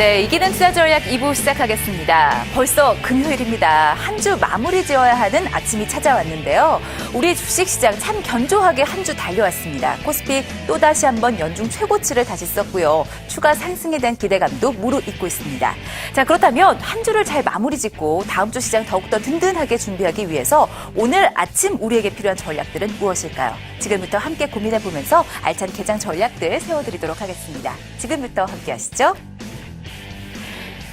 네, 이기는 투자 전략 2부 시작하겠습니다. 벌써 금요일입니다. 한 주 마무리 지어야 하는 아침이 찾아왔는데요. 우리 주식시장 참 견조하게 한 주 달려왔습니다. 코스피 또다시 한번 연중 최고치를 다시 썼고요. 추가 상승에 대한 기대감도 무르익고 있습니다. 자, 그렇다면 한 주를 잘 마무리 짓고 다음 주 시장 더욱더 든든하게 준비하기 위해서 오늘 아침 우리에게 필요한 전략들은 무엇일까요? 지금부터 함께 고민해보면서 알찬 개장 전략들 세워드리도록 하겠습니다. 지금부터 함께 하시죠.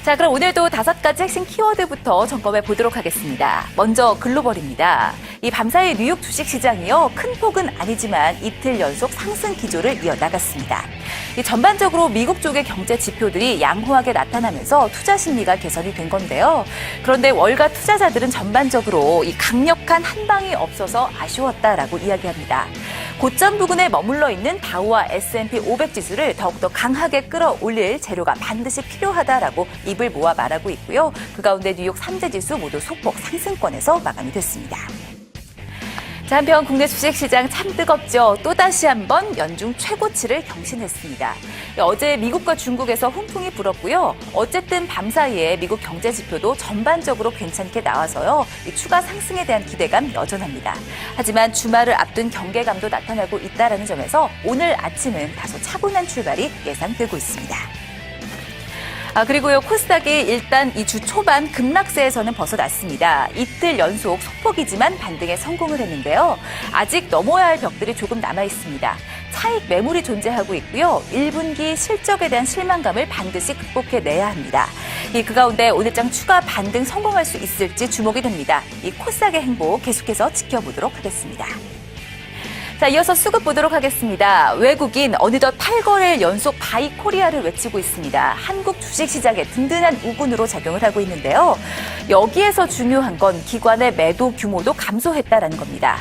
자, 그럼 오늘도 다섯 가지 핵심 키워드부터 점검해 보도록 하겠습니다. 먼저 글로벌입니다. 이 밤사이 뉴욕 주식 시장이요. 큰 폭은 아니지만 이틀 연속 상승 기조를 이어나갔습니다. 이 전반적으로 미국 쪽의 경제 지표들이 양호하게 나타나면서 투자 심리가 개선이 된 건데요. 그런데 월가 투자자들은 전반적으로 이 강력한 한 방이 없어서 아쉬웠다라고 이야기합니다. 고점 부근에 머물러 있는 다우와 S&P 500 지수를 더욱더 강하게 끌어올릴 재료가 반드시 필요하다라고 입을 모아 말하고 있고요. 그 가운데 뉴욕 3대 지수 모두 소폭 상승권에서 마감이 됐습니다. 자, 한편 국내 주식시장 참 뜨겁죠. 또다시 한번 연중 최고치를 경신했습니다. 어제 미국과 중국에서 훈풍이 불었고요. 어쨌든 밤 사이에 미국 경제 지표도 전반적으로 괜찮게 나와서요. 이 추가 상승에 대한 기대감 여전합니다. 하지만 주말을 앞둔 경계감도 나타나고 있다는 점에서 오늘 아침은 다소 차분한 출발이 예상되고 있습니다. 아, 그리고요, 코스닥이 일단 이 주 초반 급락세에서는 벗어났습니다. 이틀 연속 소폭이지만 반등에 성공을 했는데요. 아직 넘어야 할 벽들이 조금 남아 있습니다. 차익 매물이 존재하고 있고요. 1분기 실적에 대한 실망감을 반드시 극복해내야 합니다. 이 그 가운데 오늘장 추가 반등 성공할 수 있을지 주목이 됩니다. 이 코스닥의 행보 계속해서 지켜보도록 하겠습니다. 자, 이어서 수급 보도록 하겠습니다. 외국인 어느덧 8거래일 연속 바이 코리아를 외치고 있습니다. 한국 주식 시장에 든든한 우군으로 작용을 하고 있는데요. 여기에서 중요한 건 기관의 매도 규모도 감소했다라는 겁니다.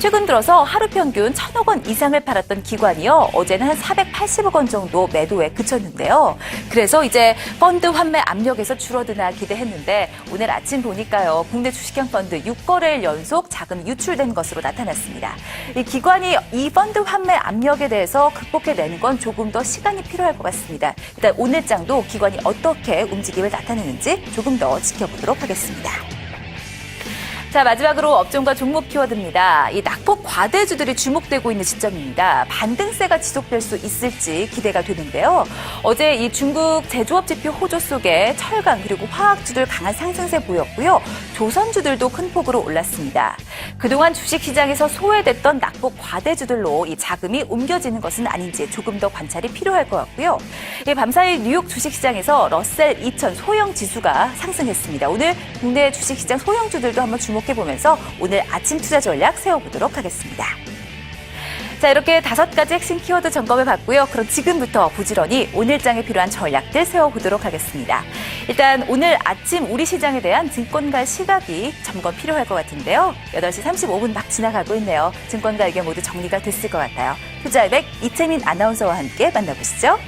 최근 들어서 하루 평균 1천억 원 이상을 팔았던 기관이요. 어제는 한 480억 원 정도 매도에 그쳤는데요. 그래서 이제 펀드 환매 압력에서 줄어드나 기대했는데 오늘 아침 보니까요. 국내 주식형 펀드 6거래일 연속 자금이 유출된 것으로 나타났습니다. 이 기관이 이 펀드 환매 압력에 대해서 극복해내는 건 조금 더 시간이 필요할 것 같습니다. 일단 오늘 장도 기관이 어떻게 움직임을 나타내는지 조금 더 지켜보도록 하겠습니다. 자, 마지막으로 업종과 종목 키워드입니다. 이 낙폭 과대주들이 주목되고 있는 시점입니다. 반등세가 지속될 수 있을지 기대가 되는데요. 어제 이 중국 제조업 지표 호조 속에 철강 그리고 화학주들 강한 상승세 보였고요. 조선주들도 큰 폭으로 올랐습니다. 그동안 주식시장에서 소외됐던 낙폭 과대주들로 이 자금이 옮겨지는 것은 아닌지 조금 더 관찰이 필요할 것 같고요. 이 밤사이 뉴욕 주식시장에서 러셀 2000 소형 지수가 상승했습니다. 오늘 국내 주식시장 소형주들도 한번 주목 주목해 보면서 오늘 아침 투자 전략 세워보도록 하겠습니다. 자, 이렇게 다섯 가지 핵심 키워드 점검해 봤고요. 그럼 지금부터 부지런히 오늘장에 필요한 전략들 세워보도록 하겠습니다. 일단 오늘 아침 우리 시장에 대한 증권가 시각이 점검 필요할 것 같은데요. 8시 35분 막 지나가고 있네요. 증권가 의견 모두 정리가 됐을 것 같아요. 투자의 백 이채민 아나운서와 함께 만나보시죠.